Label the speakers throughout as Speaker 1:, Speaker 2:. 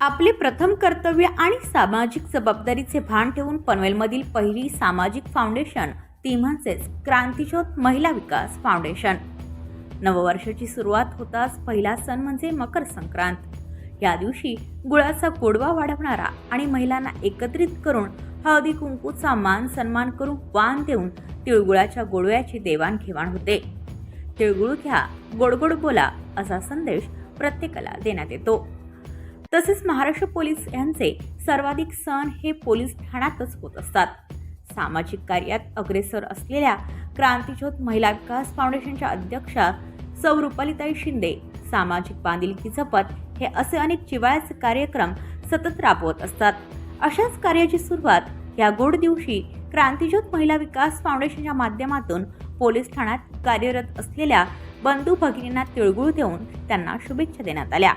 Speaker 1: आपले प्रथम कर्तव्य आणि सामाजिक जबाबदारीचे भान ठेवून पनवेलमधील पहिली सामाजिक फाउंडेशन ती म्हणजेच क्रांतीज्योत महिला विकास फाउंडेशन. नववर्षाची सुरुवात होताच पहिला सण म्हणजे मकर संक्रांत. या दिवशी गुळाचा गोडवा वाढवणारा आणि महिलांना एकत्रित करून हळदी कुंकूचा मान सन्मान करून वाण देऊन तिळगुळाच्या गोडव्याची देवाणघेवाण होते. तिळगुळ घ्या गोडगोड बोला असा संदेश प्रत्येकाला देण्यात येतो. तसेच महाराष्ट्र पोलीस यांचे सर्वाधिक सण हे पोलीस ठाण्यातच होत असतात. सामाजिक कार्यात अग्रेसर असलेल्या क्रांतीज्योत महिला विकास फाउंडेशनच्या अध्यक्षा सौ रुपालीताई शिंदे सामाजिक बांधिलकी जपत हे असे अनेक जिव्हाळ्याचे कार्यक्रम सतत राबवत असतात. अशाच कार्याची सुरुवात या गोड दिवशी क्रांतीज्योत महिला विकास फाउंडेशनच्या माध्यमातून पोलीस ठाण्यात कार्यरत असलेल्या बंधू भगिनींना तिळगुळ देऊन त्यांना शुभेच्छा देण्यात आल्या.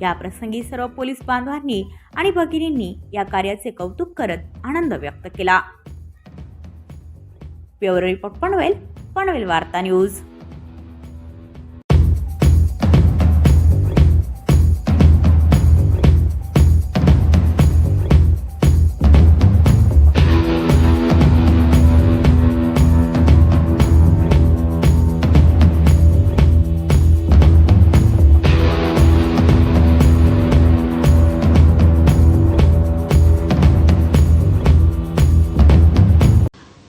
Speaker 1: या प्रसंगी सर्व पोलीस बांधवांनी आणि भगिनींनी या कार्याचे कौतुक करत आनंद व्यक्त केला. ब्युरो रिपोर्ट पनवेल पनवेल वार्ता न्यूज.